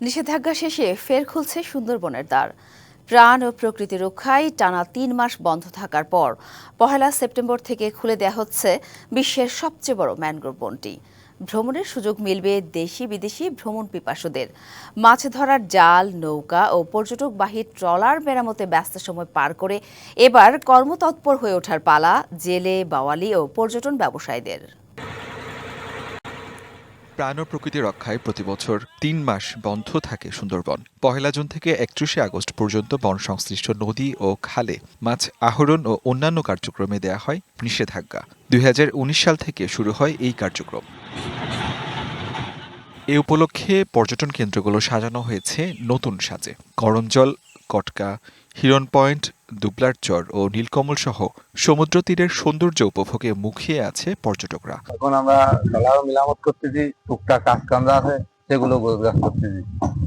নিষেধাজ্ঞা শেষে ফের খুলছে সুন্দরবনের দ্বার। প্রাণ ও প্রকৃতি রক্ষায় টানা তিন মাস বন্ধ থাকার পর পহেলা সেপ্টেম্বর থেকে খুলে দেওয়া হচ্ছে বিশ্বের সবচেয়ে বড় ম্যানগ্রোভ বনটি। ভ্রমণের সুযোগ মিলবে দেশি বিদেশি ভ্রমণ পিপাসুদের। মাছ ধরার জাল, নৌকা ও পর্যটকবাহী ট্রলার মেরামতে ব্যস্ত সময় পার করে এবার কর্মতৎপর হয়ে ওঠার পালা জেলে, বাওয়ালি ও পর্যটন ব্যবসায়ীদের। প্রাণ ও প্রকৃতি রক্ষায় প্রতিবছর তিন মাস বন্ধ থাকে সুন্দরবন। পহেলা জুন থেকে একত্রিশে আগস্ট পর্যন্ত বন সংশ্লিষ্ট নদী ও খালে মাছ আহরণ ও অন্যান্য কার্যক্রমে দেয়া হয় নিষেধাজ্ঞা। দুই হাজার উনিশ সাল থেকে শুরু হয় এই কার্যক্রম। এ উপলক্ষে পর্যটন কেন্দ্রগুলো সাজানো হয়েছে নতুন সাজে। করঞ্জল, কটকা হিরন পয়েন্ট দুবলার চর ও নীলকমল সহ সমুদ্র তীরের সৌন্দর্য উপভোগে মুখিয়ে আছে পর্যটকরা। এখন আমরা খেলাও মিলামত করতেছি টুকটাক কাজ কামরা আছে সেগুলো গোছগাছ করতেছি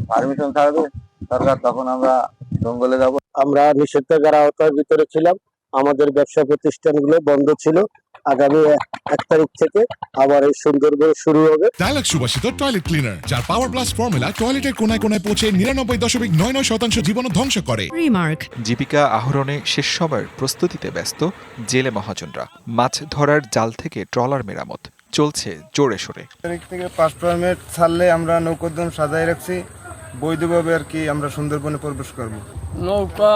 পারমিশন থাকবে সরকার তখন আমরা জঙ্গলে যাব। আমরা নিষেধাজ্ঞার আওতার ভিতরে ছিলাম আমাদের ব্যবসা প্রতিষ্ঠানগুলো বন্ধ ছিল। আগামী এক- তারিখ থেকে আবার এই সুন্দরবন শুরু হবে। ডায়ালগ সুবাসিত টয়লেট ক্লিনার যার পাওয়ার প্লাস ফর্মুলা টয়লেটের কোনায় কোনায় পৌঁছে নিরানব্বই দশমিক নয় নয় শতাংশ জীবন ধ্বংস করে। Remark. জীবিকা আহরণে শেষ সময়ের প্রস্তুতিতে ব্যস্ত জেলে মহাজনরা। মাছ ধরার জাল থেকে ট্রলার মেরামত। চলছে জোরে সোরে। তারিখ থেকে পাঁচ পারমিট ছাড়লে আমরা নৌকোদ্যম সাজাই রাখছি। বৈধভাবে আর কি আমরা সুন্দরবনে প্রবেশ করব। নৌকা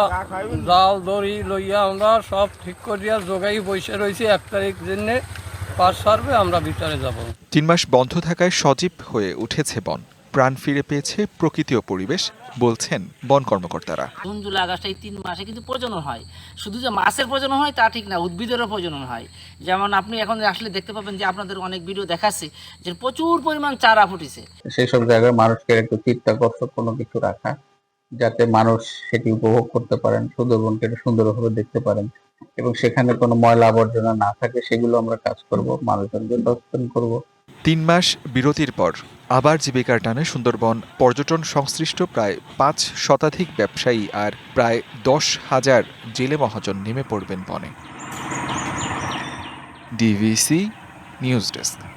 জাল দড়ি লইয়া আমরা সব ঠিক করিয়া যোগাই বসে রয়েছি এক তারিখ জন্যে পাশ সারবে আমরা বিচারে যাব। তিন মাস বন্ধ থাকায় সজীব হয়ে উঠেছে বন। প্রাণ ফিরে পেয়েছে প্রকৃতি ও পরিবেশ বলছেন বন কর্মকর্তারা। জুন জুলাই আগস্ট এই তিন মাসে কিন্তু প্রজনন হয়। শুধু যে মাছের প্রজনন হয় তা ঠিক না উদ্ভিদেরও প্রজনন হয়। যেমন আপনি এখন আসলে দেখতে পাবেন যে আপনাদের অনেক ভিডিও দেখাচ্ছি যে প্রচুর পরিমাণ চারা ফুটেছে। সেই সব জায়গায় মানুষকে একটু চিত্তাকর্ষক কোনো কিছু রাখা যাতে মানুষ সেটি উপভোগ করতে পারেন সুন্দরবনকে সুন্দরভাবে দেখতে পারেন। এবং সেখানে কোনো ময়লা আবর্জনা না থাকে সেগুলো আমরা কাজ করব মানুষজনকে সচেতন করব। তিন মাস বিরতির পর আবার জীবিকার টানে সুন্দরবন। পর্যটন সংশ্লিষ্ট প্রায় পাঁচ শতাধিক ব্যবসায়ী আর প্রায় দশ হাজার জেলে মহাজন নেমে পড়বেন বনে। DBC news desk.